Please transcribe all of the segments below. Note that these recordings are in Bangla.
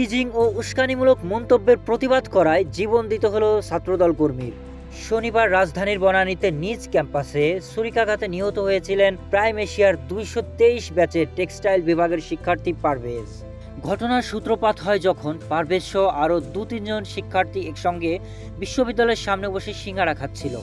টিজিং ও উস্কানিমূলক মন্তব্যের প্রতিবাদ করায় জীবন দিতে হল ছাত্রদল কর্মীর। শনিবার রাজধানীর বনানীতে নিজ ক্যাম্পাসে ছুরিকাঘাতে নিহত হয়েছিলেন প্রাইম এশিয়ার দুইশো তেইশ ব্যাচের টেক্সটাইল বিভাগের শিক্ষার্থী পারভেজ। ঘটনার সূত্রপাত হয় যখন পারভেজ সহ আরও দু তিনজন শিক্ষার্থী একসঙ্গে বিশ্ববিদ্যালয়ের সামনে বসে সিঙ্গারা খাচ্ছিল।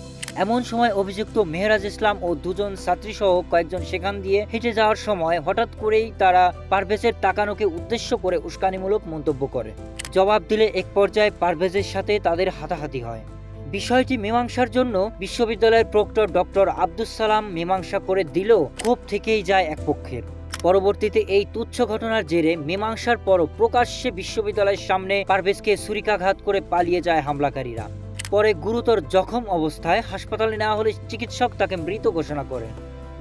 এমন সময় অভিযুক্ত মেহরাজ ইসলাম ও দুজন ছাত্রীসহ কয়েকজন সেখান দিয়ে হেঁটে যাওয়ার সময় হঠাৎ করেই তারা পারভেজের তাকানোকে উদ্দেশ্য করে উস্কানিমূলক মন্তব্য করে। জবাব দিলে এক পর্যায়ে পারভেজের সাথে তাদের হাতাহাতি হয়। বিষয়টি মীমাংসার জন্য বিশ্ববিদ্যালয়ের প্রক্টর ডক্টর আব্দুস সালাম মীমাংসা করে দিলেও ক্ষোভ থেকেই যায় এক পক্ষের। পরবর্তীতে এই তুচ্ছ ঘটনার জেরে মীমাংসার পরও প্রকাশ্যে বিশ্ববিদ্যালয়ের সামনে পারভেজকে ছুরিকাঘাত করে পালিয়ে যায় হামলাকারীরা। পরে গুরুতর জখম অবস্থায় হাসপাতালে নেওয়া হলে চিকিৎসক তাকে মৃত ঘোষণা করেন।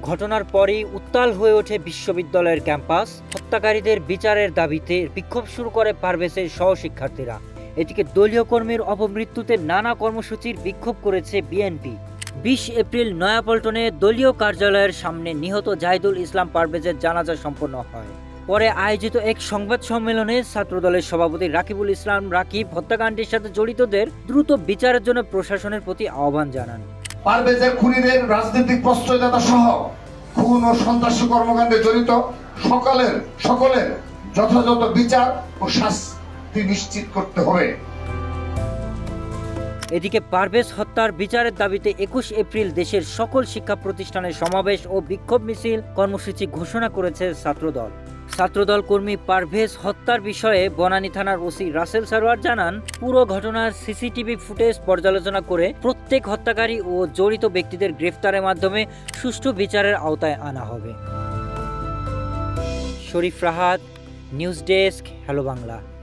ঘটনার পরেই উত্তাল হয়ে ওঠে বিশ্ববিদ্যালয়ের ক্যাম্পাস। হত্যাকারীদের বিচারের দাবিতে বিক্ষোভ শুরু করে পারভেজের সহশিক্ষার্থীরা। এদিকে দলীয় কর্মীর অপমৃত্যুতে নানা কর্মসূচির বিক্ষোভ করেছে বিএনপি। বিশ এপ্রিল নয়াপল্টনে দলীয় কার্যালয়ের সামনে নিহত জাহিদুল ইসলাম পারভেজের জানাজা সম্পন্ন হয়। পরে আয়োজিত এক সংবাদ সম্মেলনে ছাত্রদলের সভাপতি রাকিবুল ইসলাম রাকিব হত্যাকাণ্ডের সাথে জড়িতদের দ্রুত বিচারের জন্য প্রশাসনের প্রতি আহ্বান জানান। পারভেজের খুনিদের রাজনৈতিক প্রশ্রয়দাতা সহ খুন ও কর্মকাণ্ডে জড়িত সকলের সকলের যথাযথ বিচার ও শাস্তি নিশ্চিত করতে হবে। এদিকে পারভেজ হত্যার বিচারের দাবিতে একুশ এপ্রিল দেশের সকল শিক্ষা প্রতিষ্ঠানের সমাবেশ ও বিক্ষোভ মিছিল কর্মসূচি ঘোষণা করেছে ছাত্রদল। ছাত্রদল কর্মী পারভেজ হত্যার বিষয়ে বনানী থানার ওসি রাসেল সারোয়ার জানান, পুরো ঘটনার সিসিটিভি ফুটেজ পর্যালোচনা করে প্রত্যেক হত্যাকারী ও জড়িত ব্যক্তিদের গ্রেফতারের মাধ্যমে সুষ্ঠু বিচারের আওতায় আনা হবে। Sharif Rahat, news desk, hello Bangla.